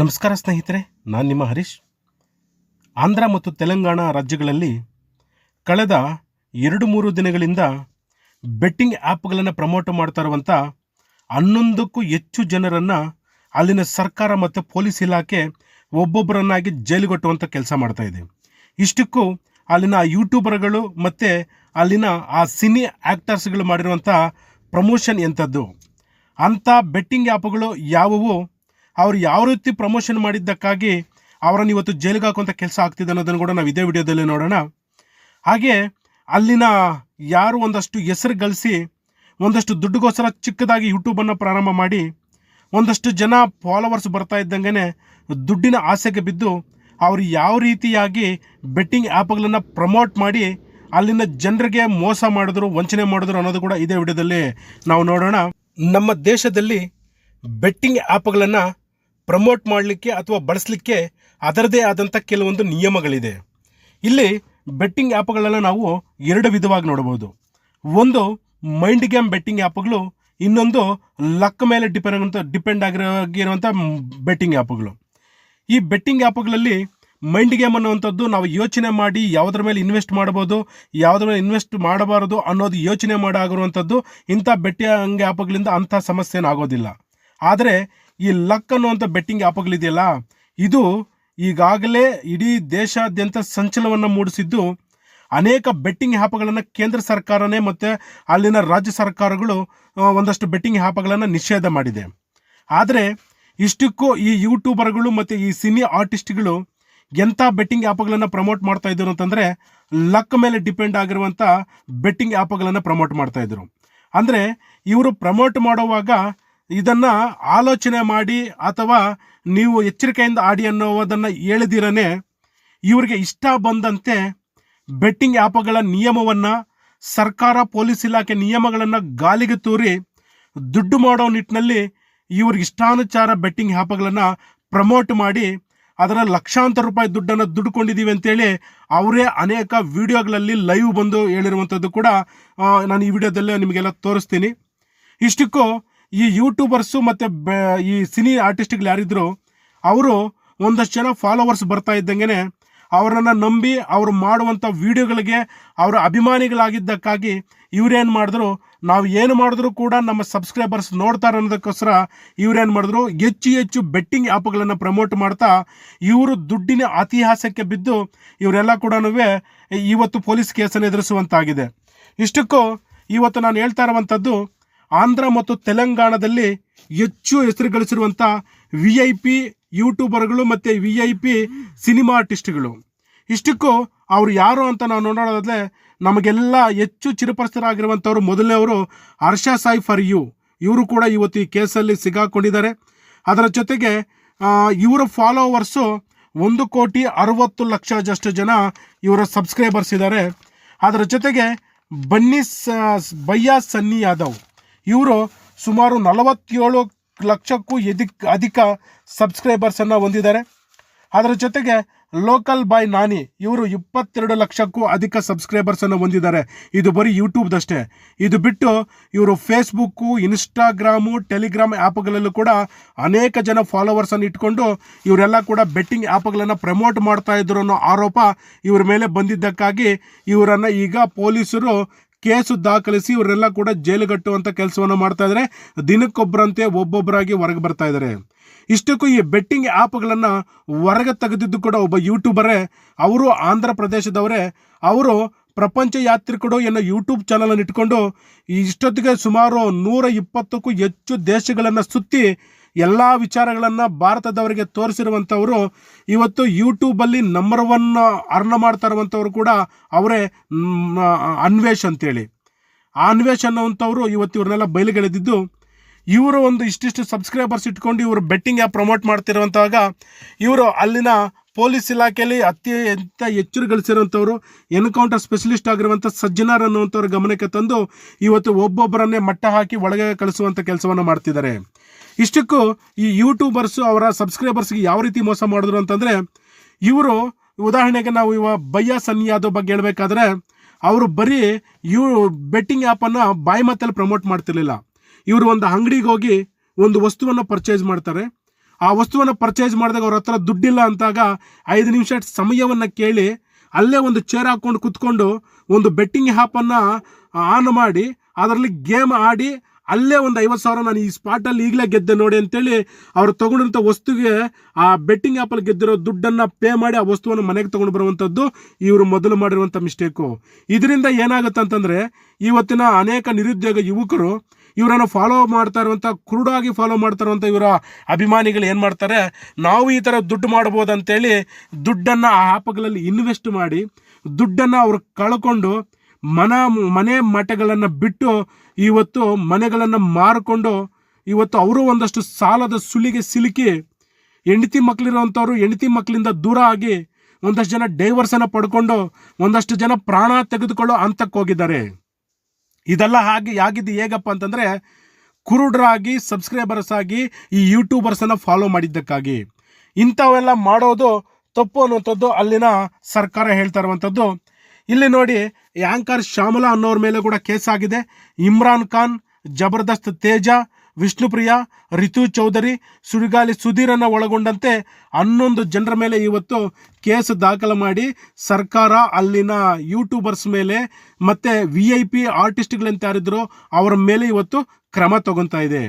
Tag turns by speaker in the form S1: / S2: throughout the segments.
S1: ನಮಸ್ಕಾರ ಸ್ನೇಹಿತರೆ, ನಾನು ನಿಮ್ಮ ಹರೀಶ್. ಆಂಧ್ರ ಮತ್ತು ತೆಲಂಗಾಣ ರಾಜ್ಯಗಳಲ್ಲಿ ಕಳೆದ ಎರಡು ಮೂರು ದಿನಗಳಿಂದ ಬೆಟ್ಟಿಂಗ್ ಆ್ಯಪ್ಗಳನ್ನು ಪ್ರಮೋಟ್ ಮಾಡ್ತಾ ಇರುವಂಥ ಹನ್ನೊಂದಕ್ಕೂ ಹೆಚ್ಚು ಜನರನ್ನು ಅಲ್ಲಿನ ಸರ್ಕಾರ ಮತ್ತು ಪೊಲೀಸ್ ಇಲಾಖೆ ಒಬ್ಬೊಬ್ಬರನ್ನಾಗಿ ಜೈಲುಗಟ್ಟುವಂಥ ಕೆಲಸ ಮಾಡ್ತಾ ಇದೆ. ಇಷ್ಟಕ್ಕೂ ಅಲ್ಲಿನ ಯೂಟ್ಯೂಬರ್ಗಳು ಮತ್ತು ಅಲ್ಲಿನ ಆ ಸಿನಿ ಆ್ಯಕ್ಟರ್ಸ್ಗಳು ಮಾಡಿರುವಂಥ ಪ್ರಮೋಷನ್ ಎಂಥದ್ದು, ಅಂಥ ಬೆಟ್ಟಿಂಗ್ ಆ್ಯಪ್ಗಳು ಯಾವುವು? ಅವ್ರು ಯಾವ ರೀತಿ ಪ್ರಮೋಷನ್ ಮಾಡಿದ್ದಕ್ಕಾಗಿ ಅವರನ್ನು ಇವತ್ತು ಜೈಲಿಗೆ ಹಾಕುವಂಥ ಕೆಲಸ ಆಗ್ತಿದೆ ಅನ್ನೋದನ್ನು ಕೂಡ ನಾವು ಇದೇ ವಿಡಿಯೋದಲ್ಲಿ ನೋಡೋಣ. ಹಾಗೆ ಅಲ್ಲಿನ ಯಾರು ಒಂದಷ್ಟು ಹೆಸರು ಗಳಿಸಿ, ಒಂದಷ್ಟು ದುಡ್ಡುಗೋಸ್ಕರ ಚಿಕ್ಕದಾಗಿ ಯೂಟ್ಯೂಬನ್ನು ಪ್ರಾರಂಭ ಮಾಡಿ, ಒಂದಷ್ಟು ಜನ ಫಾಲೋವರ್ಸ್ ಬರ್ತಾ ಇದ್ದಂಗೆ ದುಡ್ಡಿನ ಆಸೆಗೆ ಬಿದ್ದು ಅವರು ಯಾವ ರೀತಿಯಾಗಿ ಬೆಟ್ಟಿಂಗ್ ಆ್ಯಪ್ಗಳನ್ನು ಪ್ರಮೋಟ್ ಮಾಡಿ ಅಲ್ಲಿನ ಜನರಿಗೆ ಮೋಸ ಮಾಡಿದ್ರು, ವಂಚನೆ ಮಾಡಿದ್ರು ಅನ್ನೋದು ಕೂಡ ಇದೇ ವಿಡಿಯೋದಲ್ಲಿ ನಾವು ನೋಡೋಣ. ನಮ್ಮ ದೇಶದಲ್ಲಿ ಬೆಟ್ಟಿಂಗ್ ಆ್ಯಪ್ಗಳನ್ನು ಪ್ರಮೋಟ್ ಮಾಡಲಿಕ್ಕೆ ಅಥವಾ ಬಳಸಲಿಕ್ಕೆ ಅದರದೇ ಆದಂಥ ಕೆಲವೊಂದು ನಿಯಮಗಳಿದೆ. ಇಲ್ಲಿ ಬೆಟ್ಟಿಂಗ್ ಆ್ಯಪ್ಗಳನ್ನು ನಾವು ಎರಡು ವಿಧವಾಗಿ ನೋಡ್ಬೋದು ಒಂದು ಮೈಂಡ್ ಗೇಮ್ ಬೆಟ್ಟಿಂಗ್ ಆ್ಯಪ್ಗಳು ಇನ್ನೊಂದು ಲಕ್ ಮೇಲೆ ಡಿಪೆಂಡ್ ಡಿಪೆಂಡ್ ಆಗಿರುವಂಥ ಬೆಟ್ಟಿಂಗ್ ಆ್ಯಪ್ಗಳು ಈ ಬೆಟ್ಟಿಂಗ್ ಆ್ಯಪ್ಗಳಲ್ಲಿ ಮೈಂಡ್ ಗೇಮ್ ಅನ್ನುವಂಥದ್ದು ನಾವು ಯೋಚನೆ ಮಾಡಿ ಯಾವುದ್ರ ಮೇಲೆ ಇನ್ವೆಸ್ಟ್ ಮಾಡ್ಬೋದು ಯಾವುದ್ರ ಮೇಲೆ ಇನ್ವೆಸ್ಟ್ ಮಾಡಬಾರದು ಅನ್ನೋದು ಯೋಚನೆ ಮಾಡಾಗಿರುವಂಥದ್ದು ಇಂಥ ಬೆಟ್ಟಿಂಗ್ ಆ್ಯಪ್ಗಳಿಂದ ಅಂಥ ಸಮಸ್ಯೆನಾಗೋದಿಲ್ಲ ಆದರೆ ಈ ಲಕ್ ಅನ್ನುವಂಥ ಬೆಟ್ಟಿಂಗ್ ಆ್ಯಪ್ಗಳಿದೆಯಲ್ಲ, ಇದು ಈಗಾಗಲೇ ಇಡೀ ದೇಶಾದ್ಯಂತ ಸಂಚಲನವನ್ನು ಮೂಡಿಸಿದ್ದು, ಅನೇಕ ಬೆಟ್ಟಿಂಗ್ ಆ್ಯಪ್ಗಳನ್ನು ಕೇಂದ್ರ ಸರ್ಕಾರನೇ ಮತ್ತು ಅಲ್ಲಿನ ರಾಜ್ಯ ಸರ್ಕಾರಗಳು ಒಂದಷ್ಟು ಬೆಟ್ಟಿಂಗ್ ಆ್ಯಪ್ಗಳನ್ನು ನಿಷೇಧ ಮಾಡಿದೆ. ಆದರೆ, ಇಷ್ಟಕ್ಕೂ ಈ ಯೂಟ್ಯೂಬರ್ಗಳು ಮತ್ತು ಈ ಸಿನಿ ಆರ್ಟಿಸ್ಟ್ಗಳು ಎಂಥ ಬೆಟ್ಟಿಂಗ್ ಆ್ಯಪ್ಗಳನ್ನು ಪ್ರಮೋಟ್ ಮಾಡ್ತಾ ಇದ್ರು ಅಂತಂದರೆ, ಲಕ್ ಮೇಲೆ ಡಿಪೆಂಡ್ ಆಗಿರುವಂಥ ಬೆಟ್ಟಿಂಗ್ ಆ್ಯಪ್ಗಳನ್ನು ಪ್ರಮೋಟ್ ಮಾಡ್ತಾ ಇದ್ರು. ಅಂದರೆ, ಇವರು ಪ್ರಮೋಟ್ ಮಾಡುವಾಗ ಇದನ್ನು ಆಲೋಚನೆ ಮಾಡಿ ಅಥವಾ ನೀವು ಎಚ್ಚರಿಕೆಯಿಂದ ಆಡಿ ಅನ್ನೋದನ್ನು ಹೇಳಿದಿರನೇ ಇವರಿಗೆ ಇಷ್ಟ ಬಂದಂತೆ ಬೆಟ್ಟಿಂಗ್ ಆ್ಯಪ್ಗಳ ನಿಯಮವನ್ನು, ಸರ್ಕಾರ, ಪೊಲೀಸ್ ಇಲಾಖೆ ನಿಯಮಗಳನ್ನು ಗಾಲಿಗೆ ತೂರಿ ದುಡ್ಡು ಮಾಡೋ ನಿಟ್ಟಿನಲ್ಲಿ ಇವ್ರಿಗೆ ಇಷ್ಟಾನುಚಾರ ಬೆಟ್ಟಿಂಗ್ ಆ್ಯಪ್ಗಳನ್ನು ಪ್ರಮೋಟ್ ಮಾಡಿ ಅದರ ಲಕ್ಷಾಂತರ ರೂಪಾಯಿ ದುಡ್ಡನ್ನು ದುಡ್ಕೊಂಡಿದ್ದೀವಿ ಅಂತೇಳಿ ಅವರೇ ಅನೇಕ ವಿಡಿಯೋಗಳಲ್ಲಿ ಲೈವ್ ಬಂದು ಹೇಳಿರುವಂಥದ್ದು ಕೂಡ ನಾನು ಈ ವಿಡಿಯೋದಲ್ಲೇ ನಿಮಗೆಲ್ಲ ತೋರಿಸ್ತೀನಿ. ಇಷ್ಟಕ್ಕೂ ಈ ಯೂಟ್ಯೂಬರ್ಸು ಮತ್ತು ಈ ಸಿನಿ ಆರ್ಟಿಸ್ಟ್ಗಳು ಯಾರಿದ್ರು, ಅವರು ಒಂದಷ್ಟು ಜನ ಫಾಲೋವರ್ಸ್ ಬರ್ತಾ ಇದ್ದಂಗೆ ಅವರನ್ನು ನಂಬಿ ಅವರು ಮಾಡುವಂಥ ವಿಡಿಯೋಗಳಿಗೆ ಅವರ ಅಭಿಮಾನಿಗಳಾಗಿದ್ದಕ್ಕಾಗಿ ಇವರೇನು ಮಾಡಿದ್ರು, ನಾವು ಏನು ಮಾಡಿದ್ರು ಕೂಡ ನಮ್ಮ ಸಬ್ಸ್ಕ್ರೈಬರ್ಸ್ ನೋಡ್ತಾರೆ ಅನ್ನೋದಕ್ಕೋಸ್ಕರ ಇವರೇನು ಮಾಡಿದ್ರು, ಹೆಚ್ಚು ಹೆಚ್ಚು ಬೆಟ್ಟಿಂಗ್ ಆ್ಯಪ್ಗಳನ್ನು ಪ್ರಮೋಟ್ ಮಾಡ್ತಾ ಇವರು ದುಡ್ಡಿನ ಅತಿಹಾಸಕ್ಕೆ ಬಿದ್ದು ಇವರೆಲ್ಲ ಕೂಡ ಇವತ್ತು ಪೊಲೀಸ್ ಕೇಸನ್ನು ಎದುರಿಸುವಂತಾಗಿದೆ. ಇಷ್ಟಕ್ಕೂ ಇವತ್ತು ನಾನು ಹೇಳ್ತಾ ಇರುವಂಥದ್ದು ಆಂಧ್ರ ಮತ್ತು ತೆಲಂಗಾಣದಲ್ಲಿ ಹೆಚ್ಚು ಹೆಸರು ಗಳಿಸಿರುವಂಥ ವಿ ಐ ಪಿ ಯೂಟ್ಯೂಬರ್ಗಳು ಮತ್ತು ವಿ ಐ ಪಿ ಸಿನಿಮಾ ಆರ್ಟಿಸ್ಟ್ಗಳು. ಇಷ್ಟಕ್ಕೂ ಅವರು ಯಾರು ಅಂತ ನಾವು ನೋಡೋದಾದ್ರೆ ನಮಗೆಲ್ಲ ಹೆಚ್ಚು ಚಿರಪ್ರಸ್ತರಾಗಿರುವಂಥವರು ಮೊದಲನೇ ಅವರು ಹರ್ಷ ಸಾಯಿ ಫರ್ ಯು. ಇವರು ಕೂಡ ಇವತ್ತು ಈ ಕೇಸಲ್ಲಿ ಸಿಗಾಕೊಂಡಿದ್ದಾರೆ. ಅದರ ಜೊತೆಗೆ ಇವರ ಫಾಲೋವರ್ಸು ಒಂದು ಕೋಟಿ ಅರವತ್ತು ಲಕ್ಷದಷ್ಟು ಜನ ಇವರ ಸಬ್ಸ್ಕ್ರೈಬರ್ಸ್ ಇದ್ದಾರೆ. ಅದರ ಜೊತೆಗೆ ಬನ್ನಿ ಬಯ್ಯ ಸನ್ನಿ ಯಾದವ್. ಇವರು ಸುಮಾರು ನಲವತ್ತೇಳು ಲಕ್ಷಕ್ಕೂ ಎದಿಕ್ ಅಧಿಕ ಸಬ್ಸ್ಕ್ರೈಬರ್ಸನ್ನು ಹೊಂದಿದ್ದಾರೆ. ಅದರ ಜೊತೆಗೆ ಲೋಕಲ್ ಬಾಯ್ ನಾನಿ ಇವರು ಇಪ್ಪತ್ತೆರಡು ಲಕ್ಷಕ್ಕೂ ಅಧಿಕ ಸಬ್ಸ್ಕ್ರೈಬರ್ಸನ್ನು ಹೊಂದಿದ್ದಾರೆ. ಇದು ಬರೀ ಯೂಟ್ಯೂಬ್ದಷ್ಟೇ ಇದು ಬಿಟ್ಟು ಇವರು ಫೇಸ್ಬುಕ್ಕು ಇನ್ಸ್ಟಾಗ್ರಾಮು ಟೆಲಿಗ್ರಾಮ್ ಆ್ಯಪ್ಗಳಲ್ಲೂ ಕೂಡ ಅನೇಕ ಜನ ಫಾಲೋವರ್ಸನ್ನು ಇಟ್ಕೊಂಡು ಇವರೆಲ್ಲ ಕೂಡ ಬೆಟ್ಟಿಂಗ್ ಆ್ಯಪ್ಗಳನ್ನು ಪ್ರಮೋಟ್ ಮಾಡ್ತಾ ಇದ್ರು ಅನ್ನೋ ಆರೋಪ ಇವ್ರ ಮೇಲೆ ಬಂದಿದ್ದಕ್ಕಾಗಿ ಇವರನ್ನು ಈಗ ಪೊಲೀಸರು ಕೇಸು ದಾಖಲಿಸಿ ಇವರೆಲ್ಲ ಕೂಡ ಜೈಲುಗಟ್ಟುವಂಥ ಕೆಲಸವನ್ನು ಮಾಡ್ತಾ ಇದ್ದಾರೆ. ದಿನಕ್ಕೊಬ್ಬರಂತೆ ಒಬ್ಬೊಬ್ಬರಾಗಿ ಹೊರಗೆ ಬರ್ತಾ ಇದ್ದಾರೆ. ಇಷ್ಟಕ್ಕೂ ಈ ಬೆಟ್ಟಿಂಗ್ ಆ್ಯಪ್ಗಳನ್ನು ಹೊರಗೆ ತೆಗೆದಿದ್ದು ಕೂಡ ಒಬ್ಬ ಯೂಟ್ಯೂಬರೇ. ಅವರು ಆಂಧ್ರ ಪ್ರದೇಶದವರೇ. ಅವರು ಪ್ರಪಂಚ ಯಾತ್ರಿಕರು ಎನ್ನೋ ಯೂಟ್ಯೂಬ್ ಚಾನಲನ್ನು ಇಟ್ಕೊಂಡು ಇಷ್ಟೊತ್ತಿಗೆ ಸುಮಾರು ನೂರ ಇಪ್ಪತ್ತಕ್ಕೂ ಹೆಚ್ಚು ದೇಶಗಳನ್ನು ಸುತ್ತಿ ಎಲ್ಲ ವಿಚಾರಗಳನ್ನು ಭಾರತದವರಿಗೆ ತೋರಿಸಿರುವಂಥವರು ಇವತ್ತು ಯೂಟ್ಯೂಬಲ್ಲಿ ನಂಬರ್ ಒನ್ ಅರ್ನ ಮಾಡ್ತಾ ಇರುವಂಥವ್ರು ಕೂಡ ಅವರೇ ಅನ್ವೇಷ್ ಅಂತೇಳಿ. ಆ ಅನ್ವೇಷ್ ಅನ್ನೋವಂಥವ್ರು ಇವತ್ತು ಇವ್ರನ್ನೆಲ್ಲ ಬಯಲಿಗೆಳೆದಿದ್ದು, ಇವರು ಒಂದು ಇಷ್ಟಿಷ್ಟು ಸಬ್ಸ್ಕ್ರೈಬರ್ಸ್ ಇಟ್ಕೊಂಡು ಇವರು ಬೆಟ್ಟಿಂಗ್ ಆ್ಯಪ್ ಪ್ರಮೋಟ್ ಮಾಡ್ತಿರುವಂತಾಗ ಇವರು ಅಲ್ಲಿನ ಪೊಲೀಸ್ ಇಲಾಖೆಯಲ್ಲಿ ಅತ್ಯಂತ ಹೆಚ್ಚು ಗಳಿಸಿರುವಂಥವ್ರು ಎನ್ಕೌಂಟರ್ ಸ್ಪೆಷಲಿಸ್ಟ್ ಆಗಿರುವಂಥ ಸಜ್ಜನರ್ ಅನ್ನುವಂಥವ್ರ ಗಮನಕ್ಕೆ ತಂದು ಇವತ್ತು ಒಬ್ಬೊಬ್ಬರನ್ನೇ ಮಟ್ಟ ಹಾಕಿ ಒಳಗೆ ಕಳಿಸುವಂಥ ಕೆಲಸವನ್ನು ಮಾಡ್ತಿದ್ದಾರೆ. ಇಷ್ಟಕ್ಕೂ ಈ ಯೂಟ್ಯೂಬರ್ಸು ಅವರ ಸಬ್ಸ್ಕ್ರೈಬರ್ಸ್ಗೆ ಯಾವ ರೀತಿ ಮೋಸ ಮಾಡಿದ್ರು ಅಂತಂದರೆ, ಇವರು ಉದಾಹರಣೆಗೆ ನಾವು ಇವ ಬಯ್ಯ ಸನ್ನಿ ಯಾದವ್ ಬಗ್ಗೆ ಹೇಳಬೇಕಾದ್ರೆ, ಅವರು ಬರೀ ಇವ್ ಬೆಟ್ಟಿಂಗ್ ಆ್ಯಪನ್ನು ಬಾಯಿ ಮಾತಲ್ಲಿ ಪ್ರಮೋಟ್ ಮಾಡ್ತಿರ್ಲಿಲ್ಲ. ಇವರು ಒಂದು ಅಂಗಡಿಗೆ ಹೋಗಿ ಒಂದು ವಸ್ತುವನ್ನು ಪರ್ಚೇಸ್ ಮಾಡ್ತಾರೆ. ಆ ವಸ್ತುವನ್ನು ಪರ್ಚೇಸ್ ಮಾಡಿದಾಗ ಅವ್ರ ಹತ್ರ ದುಡ್ಡಿಲ್ಲ ಅಂತಾಗ ಐದು ನಿಮಿಷ ಸಮಯವನ್ನು ಕೇಳಿ ಅಲ್ಲೇ ಒಂದು ಚೇರ್ ಹಾಕ್ಕೊಂಡು ಕುತ್ಕೊಂಡು ಒಂದು ಬೆಟ್ಟಿಂಗ್ ಆ್ಯಪನ್ನು ಆನ್ ಮಾಡಿ, ಅದರಲ್ಲಿ ಗೇಮ್ ಆಡಿ ಅಲ್ಲೇ ಒಂದು ಐವತ್ತು ಸಾವಿರ ನಾನು ಈ ಸ್ಪಾಟಲ್ಲಿ ಈಗಲೇ ಗೆದ್ದೆ ನೋಡಿ ಅಂತೇಳಿ ಅವ್ರು ತಗೊಂಡಂಥ ವಸ್ತುಗೆ ಆ ಬೆಟ್ಟಿಂಗ್ ಆ್ಯಪಲ್ಲಿ ಗೆದ್ದಿರೋ ದುಡ್ಡನ್ನು ಪೇ ಮಾಡಿ ಆ ವಸ್ತುವನ್ನು ಮನೆಗೆ ತೊಗೊಂಡು ಬರುವಂಥದ್ದು ಇವರು ಮೊದಲು ಮಾಡಿರುವಂಥ ಮಿಸ್ಟೇಕು ಇದರಿಂದ ಏನಾಗುತ್ತೆ ಅಂತಂದರೆ ಇವತ್ತಿನ ಅನೇಕ ನಿರುದ್ಯೋಗ ಯುವಕರು ಇವರನ್ನು ಫಾಲೋ ಮಾಡ್ತಾ ಇರುವಂಥ ಕ್ರೂಡಾಗಿ ಫಾಲೋ ಮಾಡ್ತಾ ಇರುವಂಥ ಇವರ ಅಭಿಮಾನಿಗಳು ಏನು ಮಾಡ್ತಾರೆ, ನಾವು ಈ ಥರ ದುಡ್ಡು ಮಾಡ್ಬೋದು ಅಂತೇಳಿ ದುಡ್ಡನ್ನು ಆ ಆ್ಯಪ್ಗಳಲ್ಲಿ ಇನ್ವೆಸ್ಟ್ ಮಾಡಿ, ದುಡ್ಡನ್ನು ಅವ್ರು ಕಳ್ಕೊಂಡು ಮನ ಮನೆ ಮಠಗಳನ್ನು ಬಿಟ್ಟು ಇವತ್ತು ಮನೆಗಳನ್ನು ಮಾರಿಕೊಂಡು ಇವತ್ತು ಅವರು ಒಂದಷ್ಟು ಸಾಲದ ಸುಳಿಗೆ ಸಿಲುಕಿ ಹೆಂಡತಿ ಮಕ್ಕಳಿರುವಂಥವ್ರು ಹೆಂಡತಿ ಮಕ್ಕಳಿಂದ ದೂರ ಆಗಿ ಒಂದಷ್ಟು ಜನ ಡೈವರ್ಸನ್ನು ಪಡ್ಕೊಂಡು ಒಂದಷ್ಟು ಜನ ಪ್ರಾಣ ತೆಗೆದುಕೊಳ್ಳೋ ಹಂತಕ್ಕೆ ಹೋಗಿದ್ದಾರೆ. ಇದೆಲ್ಲ ಹಾಗೆ ಆಗಿದ್ದು ಹೇಗಪ್ಪ ಅಂತಂದರೆ ಕುರುಡರಾಗಿ ಸಬ್ಸ್ಕ್ರೈಬರ್ಸ್ ಆಗಿ ಈ ಯೂಟ್ಯೂಬರ್ಸನ್ನು ಫಾಲೋ ಮಾಡಿದ್ದಕ್ಕಾಗಿ. ಇಂಥವೆಲ್ಲ ಮಾಡೋದು ತಪ್ಪು ಅನ್ನುವಂಥದ್ದು ಅಲ್ಲಿನ ಸರ್ಕಾರ ಹೇಳ್ತಾ ಇರುವಂಥದ್ದು. ಇಲ್ಲಿ ನೋಡಿ ಯಾಂಕರ್ ಶ್ಯಾಮಲಾ ಅನ್ನೋರ ಮೇಲೆ ಕೂಡ ಕೇಸ್ ಆಗಿದೆ. ಇಮ್ರಾನ್ ಖಾನ್, ಜಬರ್ದಸ್ತ್ ತೇಜ, ವಿಷ್ಣುಪ್ರಿಯಾ, ರಿತು ಚೌಧರಿ ಸುಡಿಗಾಲಿ ಸುಧೀರನ್ನು ಒಳಗೊಂಡಂತೆ ಹನ್ನೊಂದು ಜನರ ಮೇಲೆ ಇವತ್ತು ಕೇಸ್ ದಾಖಲು ಮಾಡಿ ಸರ್ಕಾರ ಅಲ್ಲಿನ ಯೂಟ್ಯೂಬರ್ಸ್ ಮೇಲೆ ಮತ್ತು ವಿ ಐ ಪಿ ಆರ್ಟಿಸ್ಟ್ಗಳಂತ ಯಾರಿದ್ರು ಅವರ ಮೇಲೆ ಇವತ್ತು ಕ್ರಮ ತಗೊತಾ ಇದೆ.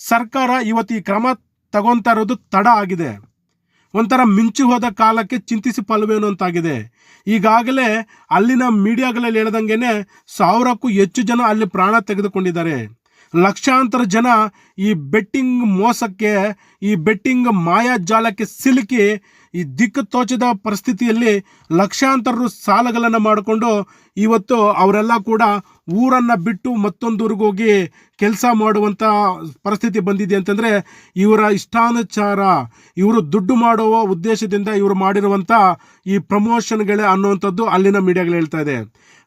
S1: ಸರ್ಕಾರ ಇವತ್ತು ಈ ಕ್ರಮ ತಗೊತಾ ಇರೋದು ತಡ ಆಗಿದೆ. ಒಂಥರ ಮಿಂಚು ಹೋದ ಕಾಲಕ್ಕೆ ಚಿಂತಿಸಿ ಫಲವೇನು ಅಂತಾಗಿದೆ. ಈಗಾಗಲೇ ಅಲ್ಲಿನ ಮೀಡಿಯಾಗಳಲ್ಲಿ ಹೇಳ್ದಂಗೆ ಸಾವಿರಕ್ಕೂ ಹೆಚ್ಚು ಜನ ಅಲ್ಲಿ ಪ್ರಾಣ ತೆಗೆದುಕೊಂಡಿದ್ದಾರೆ. ಲಕ್ಷಾಂತರ ಜನ ಈ ಬೆಟ್ಟಿಂಗ್ ಮೋಸಕ್ಕೆ, ಈ ಬೆಟ್ಟಿಂಗ್ ಮಾಯಾಜಾಲಕ್ಕೆ ಸಿಲುಕಿ ಈ ದಿಕ್ಕು ತೋಚದ ಪರಿಸ್ಥಿತಿಯಲ್ಲಿ ಲಕ್ಷಾಂತರ ಸಾಲಗಳನ್ನು ಮಾಡಿಕೊಂಡು ಇವತ್ತು ಅವರೆಲ್ಲ ಕೂಡ ಊರನ್ನು ಬಿಟ್ಟು ಮತ್ತೊಂದು ಹೋಗಿ ಕೆಲಸ ಮಾಡುವಂಥ ಪರಿಸ್ಥಿತಿ ಬಂದಿದೆ ಅಂತಂದರೆ ಇವರ ಇಷ್ಟಾನುಚಾರ, ಇವರು ದುಡ್ಡು ಮಾಡುವ ಉದ್ದೇಶದಿಂದ ಇವರು ಮಾಡಿರುವಂಥ ಈ ಪ್ರಮೋಷನ್ಗಳೇ ಅನ್ನುವಂಥದ್ದು ಅಲ್ಲಿನ ಮೀಡಿಯಾಗಳು ಹೇಳ್ತಾ ಇದೆ.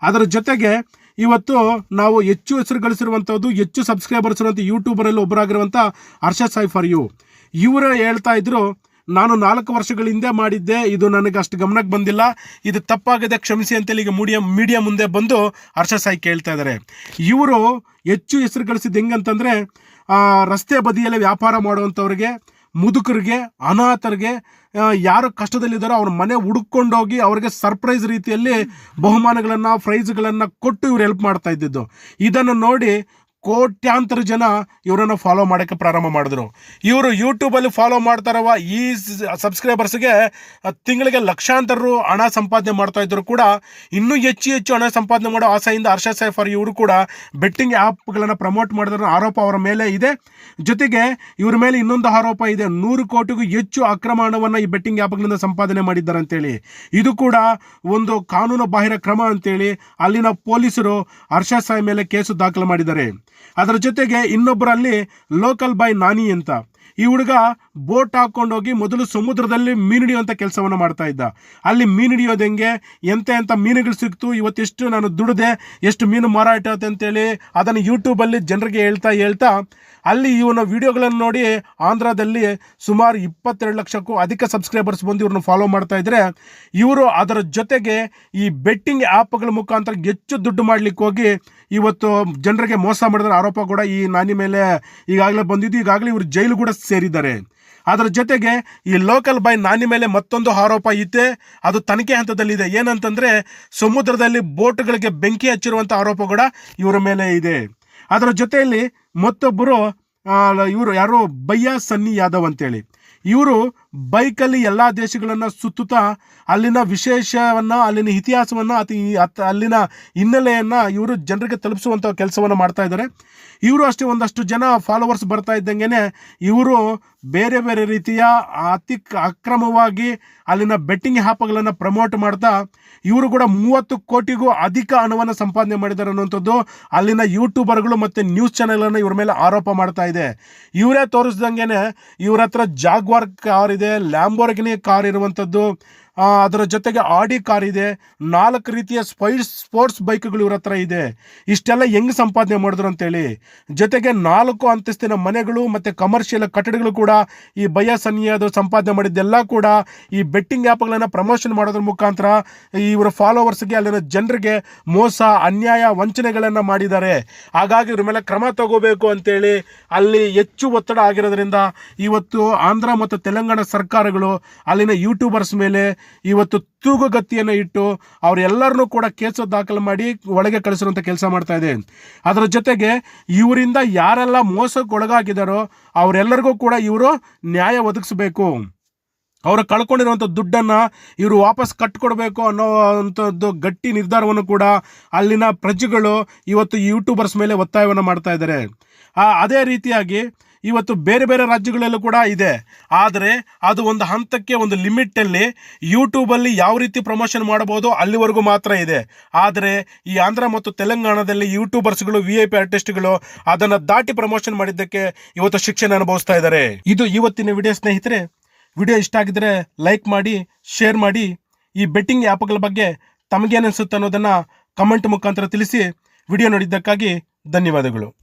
S1: ಅದರ ಜೊತೆಗೆ ಇವತ್ತು ನಾವು ಹೆಚ್ಚು ಹೆಸರು ಗಳಿಸಿರುವಂಥದ್ದು, ಹೆಚ್ಚು ಸಬ್ಸ್ಕ್ರೈಬರ್ಸ್ ಇರುವಂಥ ಯೂಟ್ಯೂಬರಲ್ಲಿ ಒಬ್ಬರಾಗಿರುವಂಥ ಹರ್ಷ ಸಾಯಿ ಫಾರ್ ಯು ಇವರು ಹೇಳ್ತಾ ಇದ್ರು ನಾನು ನಾಲ್ಕು ವರ್ಷಗಳ ಹಿಂದೆ ಮಾಡಿದ್ದೆ, ಇದು ನನಗೆ ಅಷ್ಟು ಗಮನಕ್ಕೆ ಬಂದಿಲ್ಲ. ಇದು ತಪ್ಪಾಗದೆ ಕ್ಷಮಿಸಿ ಅಂತೇಳಿ ಈಗ ಮೀಡಿಯಾ ಮೀಡಿಯಾ ಮುಂದೆ ಬಂದು ಹರ್ಷ ಸಾಯಿ ಕೇಳ್ತಾ ಇದ್ದಾರೆ. ಇವರು ಹೆಚ್ಚು ಹೆಸರು ಗಳಿಸಿದ್ದು ಹೆಂಗಂತಂದರೆ ರಸ್ತೆ ಬದಿಯಲ್ಲಿ ವ್ಯಾಪಾರ ಮಾಡುವಂಥವ್ರಿಗೆ, ಮುದುಕರಿಗೆ, ಅನಾಥರಿಗೆ ಯಾರು ಕಷ್ಟದಲ್ಲಿದ್ದಾರೋ ಅವ್ರ ಮನೆ ಹುಡುಕೊಂಡೋಗಿ ಅವ್ರಿಗೆ ಸರ್ಪ್ರೈಸ್ ರೀತಿಯಲ್ಲಿ ಬಹುಮಾನಗಳನ್ನು, ಪ್ರೈಸ್ಗಳನ್ನು ಕೊಟ್ಟು ಇವ್ರು ಹೆಲ್ಪ್ ಮಾಡ್ತಾ ಇದ್ದಿದ್ದು. ಇದನ್ನು ನೋಡಿ ಕೋಟ್ಯಾಂತರ ಜನ ಇವರನ್ನು ಫಾಲೋ ಮಾಡೋಕ್ಕೆ ಪ್ರಾರಂಭ ಮಾಡಿದ್ರು. ಇವರು ಯೂಟ್ಯೂಬಲ್ಲಿ ಫಾಲೋ ಮಾಡ್ತಾರವ, ಈ ಸಬ್ಸ್ಕ್ರೈಬರ್ಸ್ಗೆ ತಿಂಗಳಿಗೆ ಲಕ್ಷಾಂತರರು ಹಣ ಸಂಪಾದನೆ ಮಾಡ್ತಾ ಇದ್ರು ಕೂಡ, ಇನ್ನೂ ಹೆಚ್ಚು ಹೆಚ್ಚು ಹಣ ಸಂಪಾದನೆ ಮಾಡೋ ಆಸೆಯಿಂದ ಹರ್ಷ ಸೈಫರ್ ಇವರು ಕೂಡ ಬೆಟ್ಟಿಂಗ್ ಆ್ಯಪ್ಗಳನ್ನು ಪ್ರಮೋಟ್ ಮಾಡಿದ್ರ ಆರೋಪ ಅವರ ಮೇಲೆ ಇದೆ. ಜೊತೆಗೆ ಇವ್ರ ಮೇಲೆ ಇನ್ನೊಂದು ಆರೋಪ ಇದೆ, ನೂರು ಕೋಟಿಗೂ ಹೆಚ್ಚು ಅಕ್ರಮ ಹಣವನ್ನು ಈ ಬೆಟ್ಟಿಂಗ್ ಆ್ಯಪ್ಗಳಿಂದ ಸಂಪಾದನೆ ಮಾಡಿದ್ದಾರೆ ಅಂತೇಳಿ ಇದು ಕೂಡ ಒಂದು ಕಾನೂನು ಬಾಹಿರ ಕ್ರಮ ಅಂತೇಳಿ ಅಲ್ಲಿನ ಪೊಲೀಸರು ಹರ್ಷ ಸಾಯಿ ಮೇಲೆ ಕೇಸು ದಾಖಲು ಮಾಡಿದ್ದಾರೆ. ಅದರ ಜೊತೆಗೆ ಇನ್ನೊಬ್ಬರಲ್ಲಿ ಲೋಕಲ್ ಬೈ ನಾನಿ ಅಂತ. ಈ ಹುಡುಗ ಬೋಟ್ ಹಾಕ್ಕೊಂಡೋಗಿ ಮೊದಲು ಸಮುದ್ರದಲ್ಲಿ ಮೀನು ಹಿಡಿಯುವಂಥ ಕೆಲಸವನ್ನು ಮಾಡ್ತಾ ಇದ್ದ. ಅಲ್ಲಿ ಮೀನು ಹಿಡಿಯೋದು ಹೆಂಗೆ? ಎಂತ ಮೀನುಗಳು ಸಿಕ್ತು. ಇವತ್ತೆಷ್ಟು ನಾನು ದುಡಿದೆ. ಎಷ್ಟು ಮೀನು ಮಾರಾಟ ಆಯ್ತು ಅಂತೇಳಿ ಅದನ್ನು ಯೂಟ್ಯೂಬಲ್ಲಿ ಜನರಿಗೆ ಹೇಳ್ತಾ ಹೇಳ್ತಾ ಅಲ್ಲಿ ಇವನ ವಿಡಿಯೋಗಳನ್ನು ನೋಡಿ ಆಂಧ್ರದಲ್ಲಿ ಸುಮಾರು ಇಪ್ಪತ್ತೆರಡು ಲಕ್ಷಕ್ಕೂ ಅಧಿಕ ಸಬ್ಸ್ಕ್ರೈಬರ್ಸ್ ಬಂದು ಇವ್ರನ್ನ ಫಾಲೋ ಮಾಡ್ತಾ ಇದ್ರೆ ಇವರು ಅದರ ಜೊತೆಗೆ ಈ ಬೆಟ್ಟಿಂಗ್ ಆ್ಯಪ್ಗಳ ಮುಖಾಂತರ ಹೆಚ್ಚು ದುಡ್ಡು ಮಾಡಲಿಕ್ಕೆ ಹೋಗಿ ಇವತ್ತು ಜನರಿಗೆ ಮೋಸ ಮಾಡಿದ್ರೆ ಆರೋಪ ಕೂಡ ಈ ನಾನಿ ಮೇಲೆ ಈಗಾಗಲೇ ಬಂದಿದ್ದು. ಈಗಾಗಲೇ ಇವರು ಜೈಲು ಕೂಡ ಸೇರಿದ್ದಾರೆ. ಅದರ ಜೊತೆಗೆ ಈ ಲೋಕಲ್ ಬಾಯ್ ನಾನಿ ಮೇಲೆ ಮತ್ತೊಂದು ಆರೋಪ ಇದೆ ಅದು ತನಿಖೆ ಹಂತದಲ್ಲಿದೆ. ಏನಂತಂದರೆ ಸಮುದ್ರದಲ್ಲಿ ಬೋಟ್ಗಳಿಗೆ ಬೆಂಕಿ ಹಚ್ಚಿರುವಂಥ ಆರೋಪ ಕೂಡ ಇವರ ಮೇಲೆ ಇದೆ. ಅದರ ಜೊತೆಯಲ್ಲಿ ಮತ್ತೊಬ್ಬರು ಇವರು ಯಾರು? ಬಯ್ಯಾ ಸನ್ನಿ ಯಾದವ್ ಅಂತೇಳಿ. ಇವರು ಬೈಕಲ್ಲಿ ಎಲ್ಲ ದೇಶಗಳನ್ನು ಸುತ್ತುತ್ತಾ ಅಲ್ಲಿನ ವಿಶೇಷವನ್ನು, ಅಲ್ಲಿನ ಇತಿಹಾಸವನ್ನು, ಅತಿ ಅಲ್ಲಿನ ಹಿನ್ನೆಲೆಯನ್ನು ಇವರು ಜನರಿಗೆ ತಲುಪಿಸುವಂಥ ಕೆಲಸವನ್ನು ಮಾಡ್ತಾ ಇದ್ದಾರೆ. ಇವರು ಅಷ್ಟೇ ಒಂದಷ್ಟು ಜನ ಫಾಲೋವರ್ಸ್ ಬರ್ತಾ ಇದ್ದಂಗೆ ಇವರು ಬೇರೆ ಬೇರೆ ರೀತಿಯ ಅತಿ ಅಕ್ರಮವಾಗಿ ಅಲ್ಲಿನ ಬೆಟ್ಟಿಂಗ್ ಆ್ಯಪ್ಗಳನ್ನು ಪ್ರಮೋಟ್ ಮಾಡ್ತಾ ಇವರು ಕೂಡ ಮೂವತ್ತು ಕೋಟಿಗೂ ಅಧಿಕ ಹಣವನ್ನು ಸಂಪಾದನೆ ಮಾಡಿದ್ದಾರೆ ಅನ್ನುವಂಥದ್ದು ಅಲ್ಲಿನ ಯೂಟ್ಯೂಬರ್ಗಳು ಮತ್ತು ನ್ಯೂಸ್ ಚಾನೆಲನ್ನು ಇವ್ರ ಮೇಲೆ ಆರೋಪ ಮಾಡ್ತಾ ಇದೆ. ಇವರೇ ತೋರಿಸ್ದಂಗೆ ಇವರ ಹತ್ರ ಜಾಗ್ವಾರ್ ಕಾರ್ ಇದೆ. ಲ್ಯಾಂಬೋರ್ಗಿನಿ ಕಾರ್ ಇರುವಂಥದ್ದು ಅದರ ಜೊತೆಗೆ ಆಡಿ ಕಾರ್ ಇದೆ. ನಾಲ್ಕು ರೀತಿಯ ಸ್ಪೈಸ್ ಸ್ಪೋರ್ಟ್ಸ್ ಬೈಕ್ಗಳು ಇವ್ರ ಹತ್ರ ಇದೆ. ಇಷ್ಟೆಲ್ಲ ಹೆಂಗೆ ಸಂಪಾದನೆ ಮಾಡಿದ್ರು ಅಂತೇಳಿ. ಜೊತೆಗೆ ನಾಲ್ಕು ಅಂತಸ್ತಿನ ಮನೆಗಳು ಮತ್ತು ಕಮರ್ಷಿಯಲ್ ಕಟ್ಟಡಗಳು ಕೂಡ ಈ ಭಯ ಸನ್ನಿಯಾದ ಸಂಪಾದನೆ ಮಾಡಿದ್ದೆಲ್ಲ ಕೂಡ ಈ ಬೆಟ್ಟಿಂಗ್ ಆ್ಯಪ್ಗಳನ್ನು ಪ್ರಮೋಷನ್ ಮಾಡೋದ್ರ ಮುಖಾಂತರ ಇವರ ಫಾಲೋವರ್ಸ್ಗೆ ಅಲ್ಲಿನ ಜನರಿಗೆ ಮೋಸ, ಅನ್ಯಾಯ, ವಂಚನೆಗಳನ್ನು ಮಾಡಿದ್ದಾರೆ. ಹಾಗಾಗಿ ಇವ್ರ ಮೇಲೆ ಕ್ರಮ ತಗೋಬೇಕು ಅಂತೇಳಿ ಅಲ್ಲಿ ಹೆಚ್ಚು ಒತ್ತಡ ಆಗಿರೋದ್ರಿಂದ ಇವತ್ತು ಆಂಧ್ರ ಮತ್ತು ತೆಲಂಗಾಣ ಸರ್ಕಾರಗಳು ಅಲ್ಲಿನ ಯೂಟ್ಯೂಬರ್ಸ್ ಮೇಲೆ ಇವತ್ತು ತೂಗುಗತ್ತಿಯನ್ನು ಇಟ್ಟು ಅವರೆಲ್ಲರನ್ನೂ ಕೂಡ ಕೇಸು ದಾಖಲು ಮಾಡಿ ಒಳಗೆ ಕಳಿಸಿರುವಂಥ ಕೆಲಸ ಮಾಡ್ತಾ ಇದೆ. ಅದರ ಜೊತೆಗೆ ಇವರಿಂದ ಯಾರೆಲ್ಲ ಮೋಸಕ್ಕೆ ಒಳಗಾಗಿದ್ದಾರೋ ಅವರೆಲ್ಲರಿಗೂ ಕೂಡ ಇವರು ನ್ಯಾಯ ಒದಗಿಸಬೇಕು. ಅವರು ಕಳ್ಕೊಂಡಿರುವಂಥ ದುಡ್ಡನ್ನು ಇವರು ವಾಪಸ್ ಕಟ್ಕೊಡ್ಬೇಕು ಅನ್ನೋ ಅಂಥದ್ದು ಗಟ್ಟಿ ನಿರ್ಧಾರವನ್ನು ಕೂಡ ಅಲ್ಲಿನ ಪ್ರಜೆಗಳು ಇವತ್ತು ಯೂಟ್ಯೂಬರ್ಸ್ ಮೇಲೆ ಒತ್ತಾಯವನ್ನು ಮಾಡ್ತಾ ಇದ್ದಾರೆ. ಅದೇ ರೀತಿಯಾಗಿ ಇವತ್ತು ಬೇರೆ ಬೇರೆ ರಾಜ್ಯಗಳಲ್ಲೂ ಕೂಡ ಇದೆ. ಆದರೆ ಅದು ಒಂದು ಹಂತಕ್ಕೆ ಒಂದು ಲಿಮಿಟಲ್ಲಿ ಯೂಟ್ಯೂಬಲ್ಲಿ ಯಾವ ರೀತಿ ಪ್ರಮೋಷನ್ ಮಾಡಬಹುದು ಅಲ್ಲಿವರೆಗೂ ಮಾತ್ರ ಇದೆ. ಆದರೆ ಈ ಆಂಧ್ರ ಮತ್ತು ತೆಲಂಗಾಣದಲ್ಲಿ ಯೂಟ್ಯೂಬರ್ಸ್ಗಳು ವಿ ಐ ಪಿ ಆರ್ಟಿಸ್ಟ್ಗಳು ಅದನ್ನು ದಾಟಿ ಪ್ರಮೋಷನ್ ಮಾಡಿದ್ದಕ್ಕೆ ಇವತ್ತು ಶಿಕ್ಷಣ ಅನುಭವಿಸ್ತಾ ಇದ್ದಾರೆ. ಇದು ಇವತ್ತಿನ ವಿಡಿಯೋ ಸ್ನೇಹಿತರೆ ವಿಡಿಯೋ ಇಷ್ಟ ಆಗಿದ್ರೆ ಲೈಕ್ ಮಾಡಿ ಶೇರ್ ಮಾಡಿ. ಈ ಬೆಟ್ಟಿಂಗ್ ಆ್ಯಪ್ಗಳ ಬಗ್ಗೆ ತಮಗೇನಿಸುತ್ತೆ ಅನ್ನೋದನ್ನು ಕಮೆಂಟ್ ಮುಖಾಂತರ ತಿಳಿಸಿ. ವಿಡಿಯೋ ನೋಡಿದ್ದಕ್ಕಾಗಿ ಧನ್ಯವಾದಗಳು.